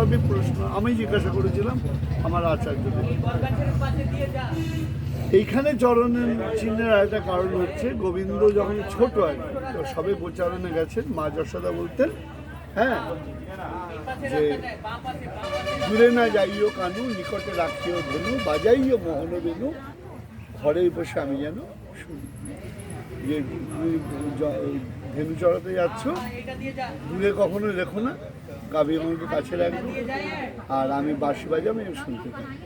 সবই প্রশ্ন আমি জিজ্ঞাসা করেছিলাম আমার আচার্যদের। এইখানে চরণের চিহ্নের একটা কারণ হচ্ছে গোবিন্দ যখন ছোট আর সবে গোচারণে গেছেন মা যশোদা বলতেন হ্যাঁ যে দূরে না যাইও কানু নিকটে রাখিও ধনু বাজাইও মোহন বেনু ঘরে বসে আমি যেন শুনি। যে ধেনু চড়াতে যাচ্ছ দূরে কখনো রেখো না। গাভী আমাকে কাছে রাখবে। আর আমি বাঁশি বাজাবো আমি শুনতে থাকি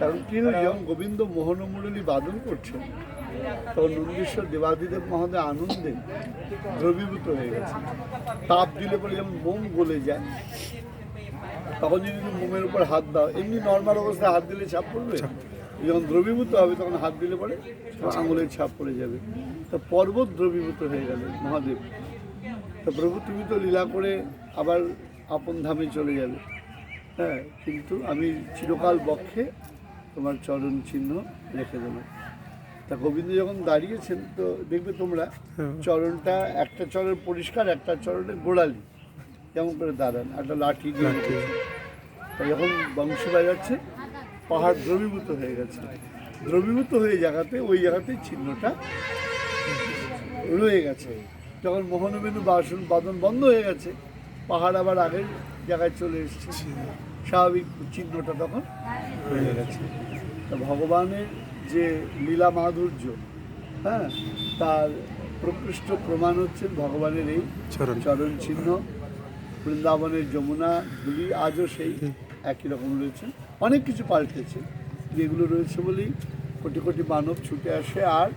কারণ যখন গোবিন্দ মোহন মুরলী বাদন করছেন তখন নন্দীশ্বর দেবাদিদেব মহোদয় আনন্দে দ্রবীভূত হয়ে গেছে তাপ দিলে পরে যেমন মোম গলে যায় তখন যদি তুমি মোমের উপর হাত দাও এমনি নর্মাল অবস্থায় হাত দিলে ছাপ পড়বে? যখন দ্রবীভূত হবে তখন হাত দিলে পরে আঙুলের ছাপ পড়ে যাবে। তা পর্বত দ্রবীভূত হয়ে গেল মহাদেব। তা প্রভু তুমি তো লীলা করে আবার আপন ধামে চলে যাবে। হ্যাঁ কিন্তু আমি চিরকাল বক্ষে তোমার চরণ চিহ্ন রেখে দেবো। তা গোবিন্দ যখন দাঁড়িয়েছেন তো দেখবে তোমরা চরণটা একটা চরণ পরিষ্কার একটা চরণের গোড়ালি। যেমন করে দাঁড়ান একটা লাঠি দিয়ে তা যখন বংশী বাজাচ্ছে পাহাড় দ্রবীভূত হয়ে গেছে। দ্রবীভূত হয়ে জায়গাতে ওই জায়গাতেই চিহ্নটা রয়ে গেছে। যখন মোহনবেনু বাসন বাদন বন্ধ হয়ে গেছে পাহাড় আবার আগের জায়গায় চলে এসেছে। স্বাভাবিক চিহ্নটা তখন হয়ে গেছে। তা ভগবানের যে লীলা মাধুর্য হ্যাঁ তার প্রকৃষ্ট প্রমাণ হচ্ছে ভগবানের এই চরণ। চরণ চিহ্ন। বৃন্দাবনের যমুনা গুলি আজও সেই একই রকম রয়েছে। অনেক কিছু পাল্টেছে যেগুলো রয়েছে বলেই কোটি কোটি মানব ছুটে আসে। আর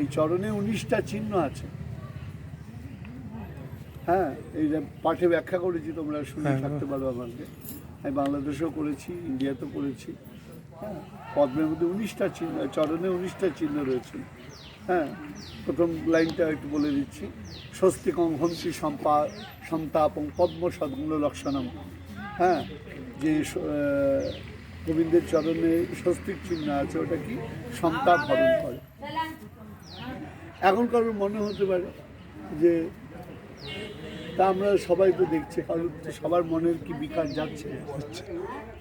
এই চরণে উনিশটা চিহ্ন আছে। হ্যাঁ এই যে পাঠে ব্যাখ্যা করেছি তোমরা শুনে হ্যাঁ। থাকতে পারো আমাকে। আমি বাংলাদেশেও করেছি ইন্ডিয়াতেও করেছি হ্যাঁ পদ্মের মধ্যে উনিশটা চিহ্ন চরণে উনিশটা চিহ্ন রয়েছে। হ্যাঁ প্রথম লাইনটা একটু বলে দিচ্ছি। স্বস্তিকং হংসি সম্পা সন্তাপং পদ্ম সদ্গুণ লক্ষণম। হ্যাঁ যে গোবিন্দের চরণে স্বস্তিক চিহ্ন আছে ওটা কি? সন্তাপ হরণ করে। এখন কারোর মনে হতে পারে যে তা আমরা সবাই তো দেখছি কারোর তো সবার মনের কি বিকার যাচ্ছে?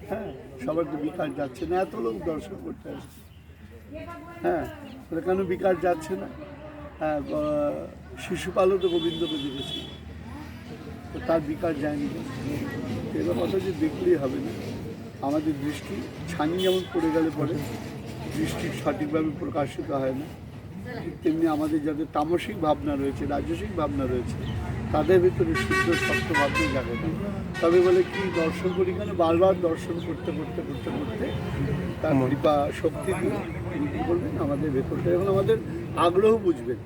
হ্যাঁ সবার তো বিকার যাচ্ছে না এত লোক দর্শন করতে আসছে। হ্যাঁ তাহলে কেন বিকার যাচ্ছে না? হ্যাঁ শিশুপালও তো গোবিন্দকে দেখেছি। তো তার বিকার যায়নি? এবার কথা যে দেখলেই হবে না। আমাদের দৃষ্টি ছানি যেমন পড়ে গেলে পরে দৃষ্টি সঠিকভাবে প্রকাশিত হয় না। ঠিক তেমনি আমাদের যাদের তামসিক ভাবনা রয়েছে রাজসিক ভাবনা রয়েছে তাদের ভিতরে শুদ্ধ সত্য ভাবনা জাগে না। তবে বলে কি দর্শন করি কেন বারবার দর্শন করতে করতে করতে করতে তার কৃপা শক্তি দিয়ে তিনি কী করবেন? আমাদের ভেতরটা এখন আমাদের আগ্রহ বুঝবেন।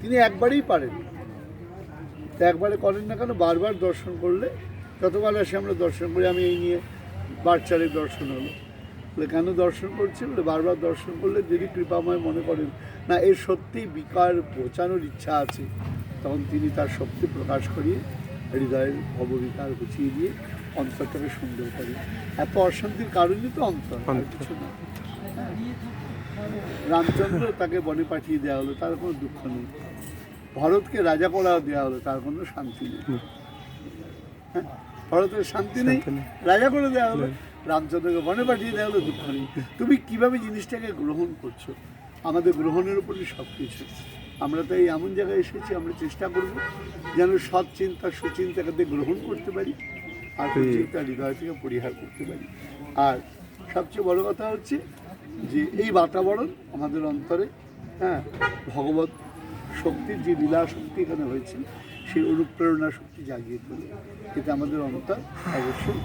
তিনি একবারেই পারেন। তো একবারে করেন না কেন? বারবার দর্শন করলে যতবার আসে আমরা দর্শন করি। আমি এই নিয়ে বাচ্চারের দর্শন হলো। বলে কেন দর্শন করছি? বলে বারবার দর্শন করলে যদি কৃপাময় মনে করেন না এর সত্যিই বিকার বোঝানোর ইচ্ছা আছে। তখন তিনি তার শক্তি প্রকাশ করিয়ে হৃদয়ের ভববিকার গুছিয়ে দিয়ে অন্তরটাকে সুন্দর করে। এত অশান্তির কারণই তো অন্তর কিছু না। হ্যাঁ। রামচন্দ্র তাকে বনে পাঠিয়ে দেওয়া হলো তার কোনো দুঃখ নেই। ভরতকে রাজা করা দেওয়া হলো তার কোনো শান্তি নেই। হ্যাঁ ভরতের শান্তি নেই শান্তি নেই। রাজা করে দেওয়া হলো। রামচন্দ্রকে বনে পাঠিয়ে দেওয়া হলো দুঃখ নেই। তুমি কীভাবে জিনিসটাকে গ্রহণ করছ? আমাদের গ্রহণের উপরই সব কিছু আমরা তো এই এমন জায়গায় এসেছি আমরা চেষ্টা করব যেন সৎ চিন্তা সুচিন্তাকে গ্রহণ করতে পারি আর চিন্তা হৃদয় থেকে পরিহার করতে পারি। আর সবচেয়ে বড় কথা হচ্ছে যে এই বাতাবরণ আমাদের অন্তরে হ্যাঁ ভগবত শক্তির যে লীলা শক্তি এখানে হয়েছে সেই অনুপ্রেরণা শক্তি জাগিয়ে তোলে। এতে আমাদের অন্তর অবশ্যই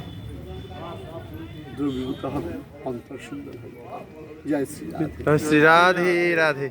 দ্রবীভূত হবে অন্তর সুন্দর হবে। জয় শ্রী রাধে। শ্রী রাধে রাধে।